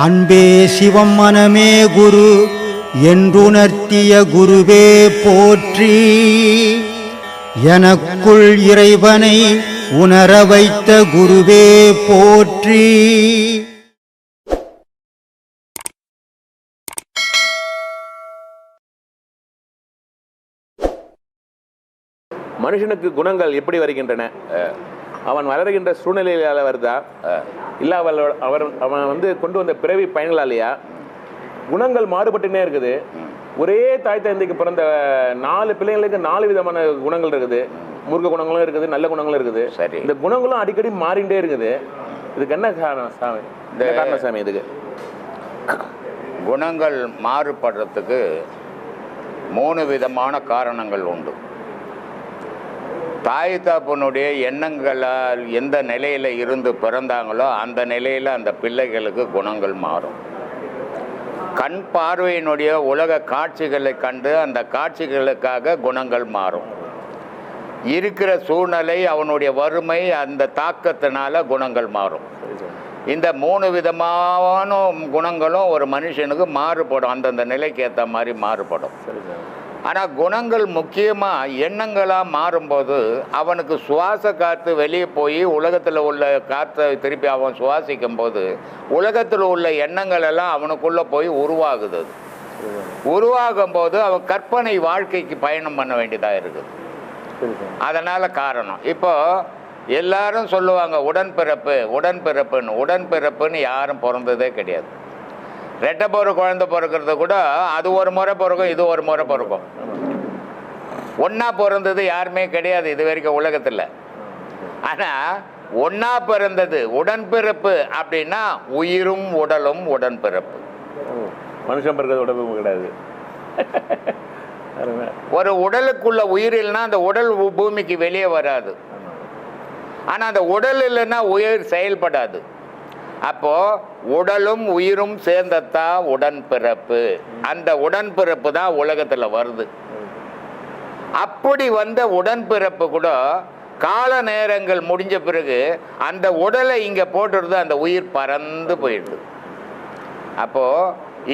அன்பே சிவம் மனமே குரு என்றுணர்த்திய குருவே போற்றி. எனக்குள் இறைவனை உணர வைத்த குருவே போற்றி. மனுஷனுக்கு குணங்கள் எப்படி வருகின்றன? அஹ், அவன் வளர்கின்ற சூழ்நிலையால வருதா? இல்ல அவள் அவர் அவன் வந்து கொண்டு வந்த பிறவி பயன்களாலேயா? குணங்கள் மாறுபட்டுனே இருக்குது. ஒரே தாய் தந்தைக்கு பிறந்த நாலு பிள்ளைங்களுக்கு நாலு விதமான குணங்கள் இருக்குது. முருக குணங்களும் இருக்குது நல்ல குணங்களும் இருக்குது. சரி. இந்த குணங்களும் அடிக்கடி மாறிண்டே இருக்குது. இதுக்கு என்ன காரணம் சாமி? இந்த காரணம் சாமி இதுக்கு? குணங்கள் மாறுபடுறதுக்கு மூணு விதமான காரணங்கள் உண்டு. தாய் தாப்பனுடைய எண்ணங்களால் எந்த நிலையில் இருந்து பிறந்தாங்களோ அந்த நிலையில் அந்த பிள்ளைகளுக்கு குணங்கள் மாறும். கண் பார்வையினுடைய உலக காட்சிகளை கண்டு அந்த காட்சிகளுக்காக குணங்கள் மாறும். இருக்கிற சூழ்நிலை அவனுடைய வறுமை அந்த தாக்கத்தினால குணங்கள் மாறும். இந்த மூணு விதமான குணங்களும் ஒரு மனுஷனுக்கு மாறுபடும் அந்தந்த நிலைக்கு ஏற்ற மாதிரி மாறுபடும். சரி ஆனால் குணங்கள் முக்கியமாக எண்ணங்களாக மாறும்போது அவனுக்கு சுவாச காற்று வெளியே போய் உலகத்தில் உள்ள காற்றை திருப்பி அவன் சுவாசிக்கும் போது உலகத்தில் உள்ள எண்ணங்கள் எல்லாம் அவனுக்குள்ளே போய் உருவாகுது உருவாகும் போது அவன் கற்பனை வாழ்க்கைக்கு பயணம் பண்ண வேண்டியதாக இருக்குது. அதனால் காரணம். இப்போ எல்லாரும் சொல்லுவாங்க உடன்பிறப்பு உடன்பிறப்புன்னு. உடன்பிறப்புன்னு யாரும் பிறந்ததே கிடையாது. ரெட்டை போகிற குழந்தை பிறக்கிறது கூட அது ஒரு முறை பிறக்கும் இது ஒரு முறை பிறக்கும் ஒன்றா பிறந்தது யாருமே கிடையாது இது வரைக்கும் உலகத்தில் ஆனால் ஒன்றா பிறந்தது உடன்பிறப்பு அப்படின்னா உயிரும் உடலும் உடன்பிறப்பு மனுஷன் பிறகு உடம்பு கிடையாது. ஒரு உடலுக்குள்ள உயிர் இல்லைன்னா அந்த உடல் பூமிக்கு வெளியே வராது. ஆனால் அந்த உடல் இல்லைன்னா உயிர் செயல்படாது அப்போ உடலும் உயிரும் சேர்ந்தத்தான் உடன்பிறப்பு. அந்த உடன்பிறப்பு தான் உலகத்தில் வருது. அப்படி வந்த உடன்பிறப்பு கூட கால நேரங்கள் முடிஞ்ச பிறகு அந்த உடலை இங்கே போட்டுடுது அந்த உயிர் பறந்து போயிடுது. அப்போ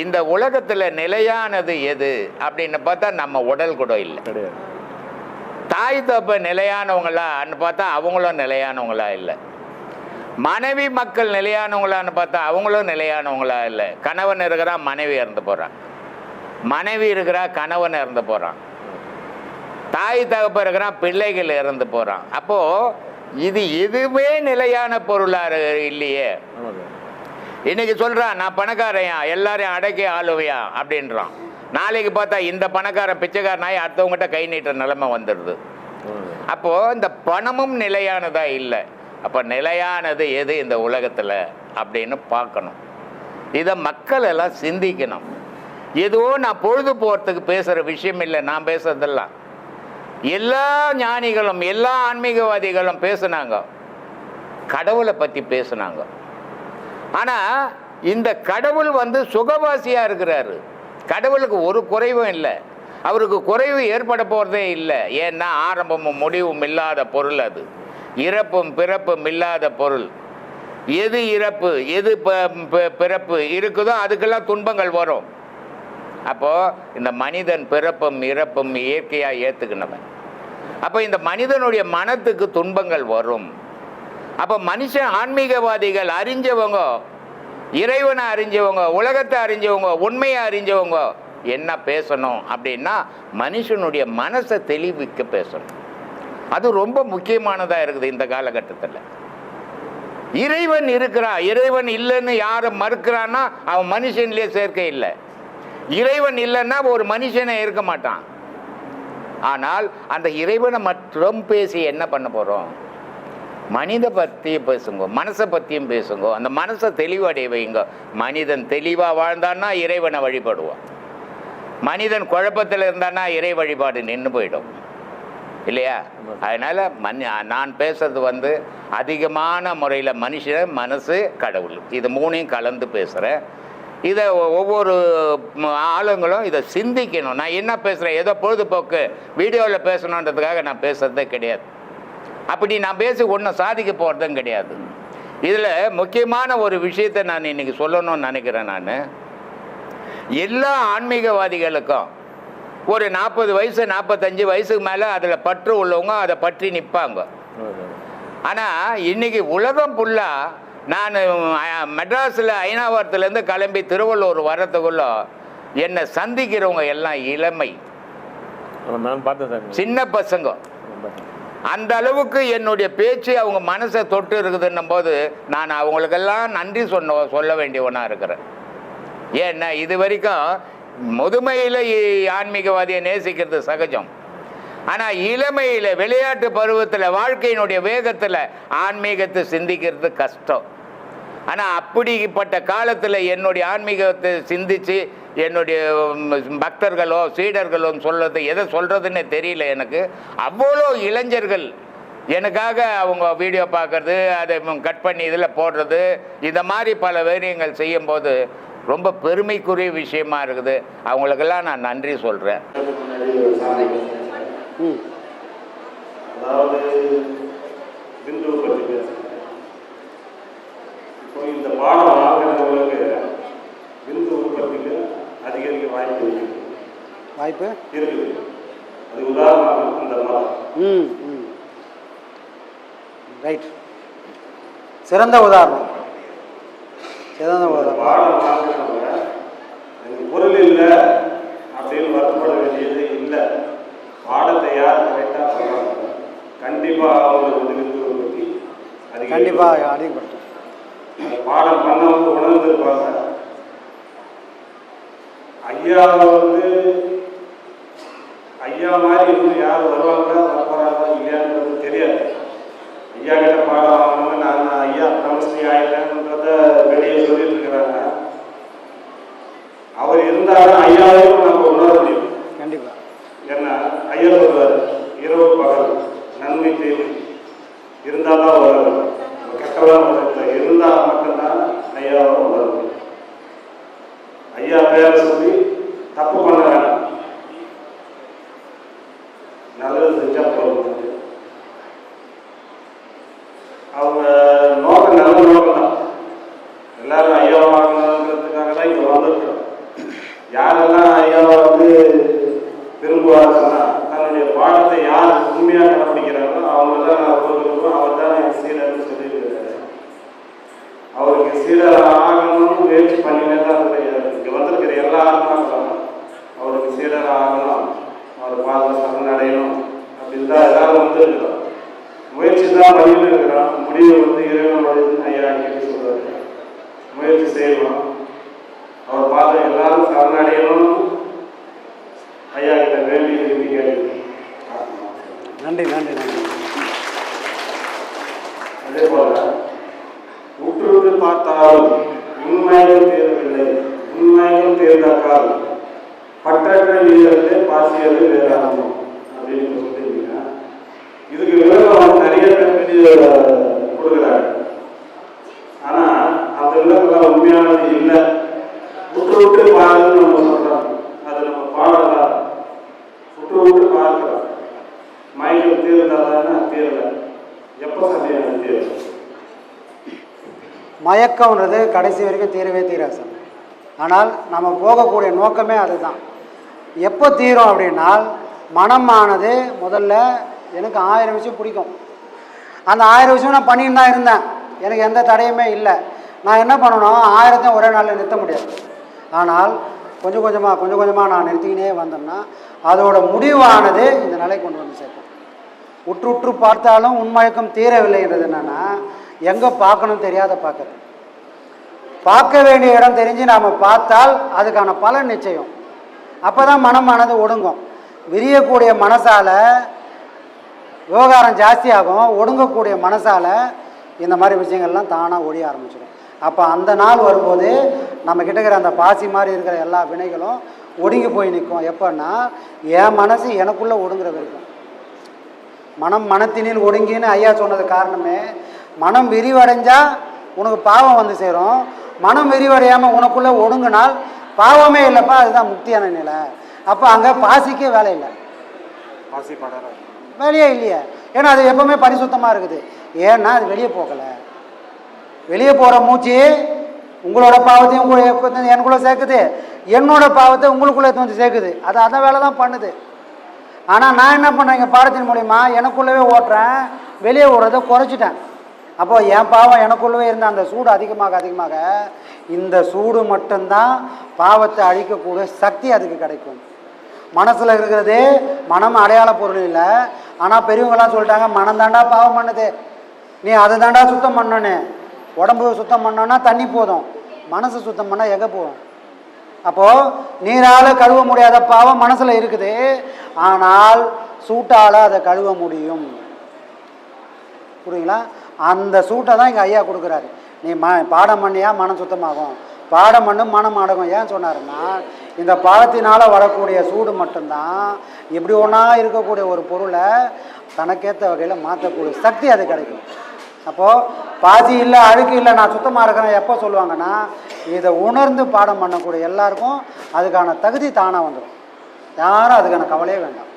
இந்த உலகத்தில் நிலையானது எது அப்படின்னு பார்த்தா நம்ம உடல் கூட இல்லை. தாய் தப்ப நிலையானவங்களான்னு பார்த்தா அவங்களும் நிலையானவங்களா இல்லை. மனைவி மக்கள் நிலையானவங்களான்னு பார்த்தா அவங்களும் நிலையானவங்களா இல்லை. கணவன் இருக்கிறான் மனைவி இறந்து போகிறான் மனைவி இருக்கிறா கணவன் இறந்து போகிறான் தாய் தகப்ப இருக்கிறான் பிள்ளைகள் இறந்து போகிறான் அப்போது இது எதுவுமே நிலையான பொருளாக இல்லையே. இன்னைக்கு சொல்கிறான் நான் பணக்காரையா? எல்லாரையும் அடக்கி ஆளுவையா? அப்படின்றான். நாளைக்கு பார்த்தா இந்த பணக்காரன் பிச்சைக்காரனாய் அடுத்தவங்ககிட்ட கை நீட்டுற நிலைமை வந்துடுது. அப்போது இந்த பணமும் நிலையானதாக இல்லை. அப்போ நிலையானது எது இந்த உலகத்தில் அப்படின்னு பார்க்கணும். இதை மக்கள் எல்லாம் சிந்திக்கணும். ஏதோ நான் பொழுது போகிறதுக்கு பேசுகிற விஷயம் இல்லை நான் பேசுறதெல்லாம். எல்லா ஞானிகளும் எல்லா ஆன்மீகவாதிகளும் பேசுனாங்க. கடவுளை பற்றி பேசுனாங்க. ஆனால் இந்த கடவுள் வந்து சுகவாசியாக இருக்கிறாரு. கடவுளுக்கு ஒரு குறைவும் இல்லை. அவருக்கு குறைவு ஏற்பட போகிறதே இல்லை. ஏன்னா ஆரம்பமும் முடிவும் இல்லாத பொருள் அது. இறப்பும் பிறப்பும் இல்லாத பொருள். எது இறப்பு எது ப- பிறப்பு இருக்குதோ அதுக்கெல்லாம் துன்பங்கள் வரும். அப்போது இந்த மனிதன் பிறப்பும் இறப்பும் இயற்கையாக ஏற்றுக்கினவன் அப்போ இந்த மனிதனுடைய மனத்துக்கு துன்பங்கள் வரும். அப்போ மனுஷன் ஆன்மீகவாதிகள் அறிஞ்சவங்க இறைவனை அறிஞ்சவங்க உலகத்தை அறிஞ்சவங்க உண்மையை அறிஞ்சவங்க என்ன பேசணும் அப்படின்னா மனுஷனுடைய மனசை தெளிவிக்க பேசணும். அது ரொம்ப முக்கியமானதாக இருக்குது இந்த காலகட்டத்தில். இறைவன் இருக்கிறான் இறைவன் இல்லைன்னு யாரை மறுக்கிறான்னா அவன் மனுஷன்லேயே சேர்க்கை இல்லை. இறைவன் இல்லைன்னா ஒரு மனுஷனே இருக்க மாட்டான். ஆனால் அந்த இறைவனை மற்றும் பேசி என்ன பண்ண போகிறோம் மனித பற்றியும் பேசுங்க மனசை பற்றியும் பேசுங்க அந்த மனசை தெளிவடைய வைங்க. மனிதன் தெளிவாக வாழ்ந்தான்னா இறைவனை வழிபடுவான். மனிதன் குழப்பத்தில் இருந்தான்னா இறை வழிபாடு நின்று போயிடும். இல்லையா? அதனால் மன் நான் பேசுறது வந்து அதிகமான முறையில் மனுஷன் மனசு கடவுள். இது மூணையும் கலந்து பேசுகிறேன் இதை ஒவ்வொரு ஆளுங்களும் இதை சிந்திக்கணும். நான் என்ன பேசுகிறேன் ஏதோ பொழுதுபோக்கு. வீடியோவில் பேசணுன்றதுக்காக நான் பேசுகிறதே கிடையாது. அப்படி நான் பேசி ஒன்றும் சாதிக்க போகிறதும் கிடையாது. இதில் முக்கியமான ஒரு விஷயத்தை நான் இன்னைக்கு சொல்லணும்னு நினைக்கிறேன் நான். எல்லா ஆன்மீகவாதிகளுக்கும் ஒரு நாற்பது வயசு நாற்பத்தஞ்சு வயசுக்கு மேலே அதில் பற்று உள்ளவங்க அதை பற்றி நிற்பாங்க ஆனால் இன்னைக்கு உலகம் ஃபுல்லாக நான் மெட்ராஸில் ஐநாவரத்துலேருந்து கிளம்பி திருவள்ளூர் வரத்துக்குள்ள என்னை சந்திக்கிறவங்க எல்லாம் இளமை. சின்ன பசங்க. அந்த அளவுக்கு என்னுடைய பேச்சு அவங்க மனசை தொட்டு இருக்குதுன்னும் போது நான் அவங்களுக்கெல்லாம் நன்றி சொன்ன சொல்ல வேண்டியவனாக இருக்கிறேன். ஏன்னா இது வரைக்கும் முதுமையில் ஆன்மீகவாதியை நேசிக்கிறது சகஜம். ஆனால் இளமையில் விளையாட்டு பருவத்தில் வாழ்க்கையினுடைய வேகத்தில் ஆன்மீகத்தை சிந்திக்கிறது கஷ்டம். ஆனால் அப்படிப்பட்ட காலத்தில் என்னுடைய ஆன்மீகத்தை சிந்திச்சு என்னுடைய பக்தர்களோ சீடர்களோ சொல்கிறது எதை சொல்கிறதுன்னு தெரியல எனக்கு. அவ்வளோ இளைஞர்கள் எனக்காக அவங்க வீடியோ பார்க்கறது அதை கட் பண்ணி இதில் போடுறது இந்த மாதிரி பல வேரியங்கள் செய்யும்போது ரொம்ப பெருமைக்குரிய விஷயமா இருக்குது. அவங்களுக்கெல்லாம் நான் நன்றி சொல்கிறேன் இந்த பாடம் வாங்குறவங்களுக்கு உற்பத்திக்கு அதிகரிக்க வாய்ப்பு வாய்ப்பு? இருக்குது. அது உதாரணம் இந்த மதம் ம் ம். ரைட். சிறந்த உதாரணம். வாங்குறவங்க எனக்கு பொருள் இல்லை அப்படின்னு வருத்தப்பட வேண்டியது இல்லை. பாடத்தை யார் கரெக்டாக சொல்கிறாங்க கண்டிப்பாக அவங்களுக்கு வந்து பிந்து உற்பத்தி அதிகரிக்கும். கண்டிப்பாக அதிகப்படுத்தும் அந்த பாடம் பண்ணவங்க உணர்ந்திருப்பாங்க. ஐயாவை வந்து ஐயா மாதிரி இன்னும் யார் வருவாங்களா வரப்போறாங்களா இல்லையான்றது தெரியாது. ஐயா கிட்ட பாடம் வாங்கணும் நான் ஐயா பிரமஸ்ரீ ஆயிட்டேன்றத வெளியே சொல்லிட்டு இருக்கிறாங்க அவர் இருந்தாலும் ஐயாவையும் நம்ம உணர முடியும் கண்டிப்பாக ஏன்னா ஐயா சொல்வார் இரவு பகல் நன்மை தீமை இருந்தால் தான் உலகம் கெட்டதான் உலகத்தில் இருந்தால் மட்டும்தான் ஐயாவை உணர முடியும் ஐயா பேரை சொல்லி தப்பு பண்ண வேண்டாம் நல்லது செஞ்சா போதும். அவங்க நோக்கம் நல்ல நோக்கம் தான். எல்லாரும் ஐயா வாங்கணுன்றதுக்காக தான் இங்கே வந்துருக்கோம் யாரெல்லாம் ஐயாவை வந்து விரும்புவாருன்னா தன்னுடைய பாடத்தை யார் உண்மையாக கடைப்பிடிக்கிறாங்களோ அவங்க தான் ஒருவருக்கும் அவர் தான் என் சீடர்னு சொல்லியிருக்கிறாரு. அவருக்கு சீடர் ஆகணும்னு முயற்சி பண்ணினே தான் இருக்கிறேன் இங்கே வந்திருக்கிற எல்லா ஆத்மாக்களும் அவருக்கு சீடர் ஆகணும் அவர் பாத சரணடையணும் அப்படின்னு தான் எல்லாரும் வந்திருக்கிறோம் தான் பண்ணிட்டு இருக்கிறோம் முடிவு வந்து இறைவன் வழின்னு ஐயா அடிக்கடி சொல்றாரு. முயற்சி செய்யணும் அவர் பாதம் எல்லாரும் சரணடையணும். ஐயா கிட்ட வேண்டி விரும்பி கேட்டு நன்றி நன்றி நன்றி. அதே போல உற்றுட்டு பார்த்தால் உண்மைகள் தேர்வில்லை. உண்மைகள் தேர்ந்தாக்கால் பற்றற்ற வீரர்களே பாசியது வேதாந்தம் அப்படின்னு சொல்லியிருக்கீங்க இதுக்கு விளக்கம் ஆனா அந்த விளக்கம் உண்மையானது இல்லை. விட்டு விட்டு பாருன்னு நம்ம சொல்றோம். அது நம்ம பாடலாம் விட்டு விட்டு பார்க்கலாம் மயக்கம் தீர்ந்தாதானே தீரல எப்போ சந்தேகம் தீரல மயக்கம்ன்றது கடைசி வரைக்கும் தீரவே தீராது சார். ஆனால் நம்ம போகக்கூடிய நோக்கமே அதுதான். எப்போ தீரும் அப்படின்னால் மனமானது முதல்ல எனக்கு ஆயிரம் விஷயம் பிடிக்கும். அந்த ஆயிரம் விஷயம் நான் பண்ணிட்டு தான் இருந்தேன். எனக்கு எந்த தடையுமே இல்லை. நான் என்ன பண்ணணும் ஆயிரத்தையும் ஒரே நாளில் நிறுத்த முடியாது. ஆனால் கொஞ்சம் கொஞ்சமாக கொஞ்சம் கொஞ்சமாக நான் நிறுத்திக்கினே வந்தேன்னா அதோட முடிவானது இந்த நிலை கொண்டு வந்து சேர்க்கும். உற்று உற்று பார்த்தாலும் உண்மயக்கம் தீரவில்லைன்றது என்னென்னா எங்கே பார்க்கணும் தெரியாத பார்க்கறது. பார்க்க வேண்டிய இடம் தெரிஞ்சு நாம் பார்த்தால் அதுக்கான பலன் நிச்சயம். அப்போ தான் மனமானது ஒடுங்கும். விரியக்கூடிய மனசால் விவகாரம் ஜாஸ்தியாகும் ஒடுங்கக்கூடிய மனசால இந்த மாதிரி விஷயங்கள்லாம் தானாக ஒழிய ஆரம்பிச்சிடும். அப்போ அந்த நாள் வரும்போது நம்ம கிட்ட இருக்கிற அந்த பாசி மாதிரி இருக்கிற எல்லா வினைகளும் ஒடுங்கி போய் நிற்கும். எப்போன்னா என் மனசு எனக்குள்ளே ஒடுங்குற வரைக்கும் மனம் மனத்தினில் ஒடுங்கின்னு ஐயா சொன்னது காரணமே மனம் விரிவடைஞ்சால் உனக்கு பாவம் வந்து சேரும். மனம் விரிவடையாமல் உனக்குள்ளே ஒடுங்கினால் பாவமே இல்லைப்பா அதுதான் முக்தியான நிலை. அப்போ அங்கே பாசிக்கே வேலை இல்லை. பாசி படர வேலையே இல்லையே. ஏன்னா அது எப்பவுமே பரிசுத்தமாக இருக்குது. ஏன்னா அது வெளியே போகலை. வெளியே போகிற மூச்சு உங்களோட பாவத்தையும் உங்களை எனக்குள்ளே சேர்க்குது. என்னோட பாவத்தை உங்களுக்குள்ளே எடுத்து வந்து சேர்க்குது. அது அந்த வேலை தான் பண்ணுது. ஆனால் நான் என்ன பண்ணேன்? எங்கள் பாடத்தின் மூலிமா எனக்குள்ளவே ஓட்டுறேன். வெளியே ஓடுறதை குறைச்சிட்டேன். அப்போ என் பாவம் எனக்குள்ளவே இருந்த அந்த சூடு அதிகமாக அதிகமாக இந்த சூடு மட்டும்தான் பாவத்தை அழிக்கக்கூடிய சக்தி அதுக்கு கிடைக்கும். மனசில் இருக்கிறது மனம் அடையாள பொருள் இல்லை. ஆனால் பெரியவங்களாம் சொல்லிட்டாங்க மனம் தாண்டா பாவம் பண்ணுது. நீ அதை தாண்டா சுத்தம் பண்ணனு. உடம்பு சுத்தம் பண்ணோன்னா தண்ணி போதும். மனசு சுத்தம் பண்ணால் எங்கே போகும்? அப்போது நீரால் கழுவ முடியாத பாவம் மனசில் இருக்குது. ஆனால் சூட்டால் அதை கழுவ முடியும். புரியுங்களா அந்த சூட்டை தான் எங்கள் ஐயா கொடுக்குறாரு. நீ ம பாடம் பண்ணியா மனம் சுத்தமாகும். பாடம் பண்ணும் மனம் அடகும் ஏன் சொன்னாருன்னா இந்த பாடத்தினால் வரக்கூடிய சூடு மட்டும்தான் இப்படி ஒன்றா இருக்கக்கூடிய ஒரு பொருளை தனக்கேற்ற வகையில் மாற்றக்கூடிய சக்தி அது கிடைக்கும். அப்போது பாதி இல்லை அழுக்கு இல்லை நான் சுத்தமாக இருக்கிறேன் எப்போ சொல்லுவாங்கன்னா இதை உணர்ந்து பாடம் பண்ணக்கூடிய எல்லாருக்கும் அதுக்கான தகுதி தானாக வந்துடும் யாரும் அதுக்கான கவலையே வேண்டாம்.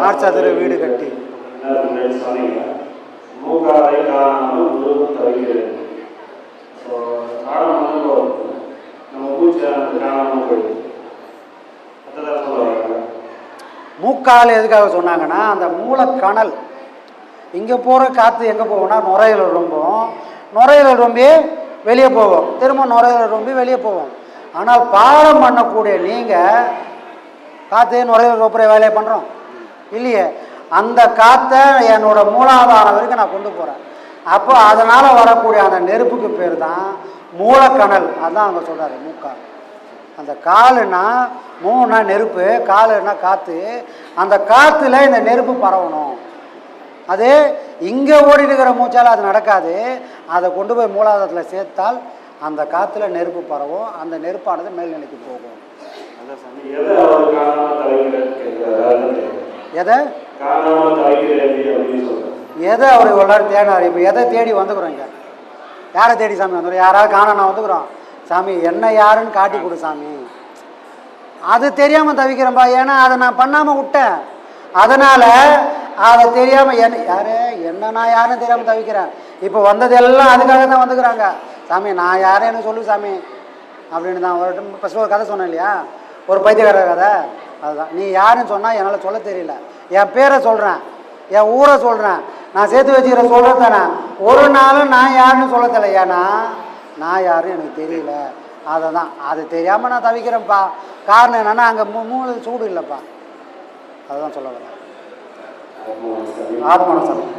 நாற்சதுர வீடு கட்டி. காணாமல் முழுவதும் தவிக்கிறது ஸோ நாடகம் வந்து நம்ம மூச்சு நாடகம் போயிடுது. அதுதான் சொல்லுவாங்க மூக்கால் எதுக்காக சொன்னாங்கன்னா அந்த மூலக்கணல். இங்கே போகிற காற்று எங்கே போகும்னா நுரையில் ரொம்பும். நுரையீரல் ரொம்பி வெளியே போவோம் திரும்ப நுரையீரல் ரொம்பி வெளியே போவோம் ஆனால் பாடம் பண்ணக்கூடிய நீங்கள் காற்று நுரையில் ரொப்புற வேலையை பண்ணுறோம் இல்லையே? அந்த காற்றை என்னோட மூலாதாரம் வரைக்கும் நான் கொண்டு போகிறேன் அப்போ அதனால் வரக்கூடிய அந்த நெருப்புக்கு பேர் தான் மூலக்கணல் அதான் அங்கே சொல்கிறாரு மூக்கால். அந்த காலுனா மூணுனா நெருப்பு காலுனா காற்று அந்த காற்றுல இந்த நெருப்பு பரவணும். அது இங்கே ஓடிட்டு இருக்கிற மூச்சால் அது நடக்காது. அதை கொண்டு போய் மூலாதாரத்தில் சேர்த்தால் அந்த காற்றுல நெருப்பு பரவும். அந்த நெருப்பானது மேல்நிலைக்கு போகும். எதை எதை அவர் இவ்வளோ நேரம் தேடினார்? இப்போ எதை தேடி வந்துக்கிறோம் இங்கே? யாரை தேடி சாமி வந்துடும் யாராவது காண நான் வந்துக்கிறோம். சாமி என்ன யாருன்னு காட்டி கொடு சாமி. அது தெரியாமல் தவிக்கிறேன்பா. ஏன்னா அதை நான் பண்ணாமல் விட்டேன். அதனால் அதை தெரியாமல் என்ன யாரு என்ன நான் யாருன்னு தெரியாமல் தவிக்கிறேன். இப்போ வந்தது எல்லாம் அதுக்காக தான் வந்துக்கிறாங்க. சாமி நான் யாருன்னு சொல்லு சாமி. அப்படின்னு தான் ஒரு ஃபஸ்ட்டு ஒரு கதை சொன்னேன் இல்லையா? ஒரு பைத்தியக்கார கதை. அதுதான். நீ யாருன்னு சொன்னால் என்னால் சொல்ல தெரியல. என் பேரை சொல்கிறேன் என் ஊரை சொல்கிறேன் நான் சேர்த்து வச்சுக்கிற சொல்கிறது தானே. ஒரு நாளும் நான் யாருன்னு சொல்ல தெரியல நான் யாரும் எனக்கு தெரியல. அதை தான் அது தெரியாமல் நான் தவிக்கிறேன்ப்பா. காரணம் என்னென்னா அங்கே மூ மூணு சூடு இல்லைப்பா. அதுதான் சொல்ல வரேன். ஆத்மான சமயம்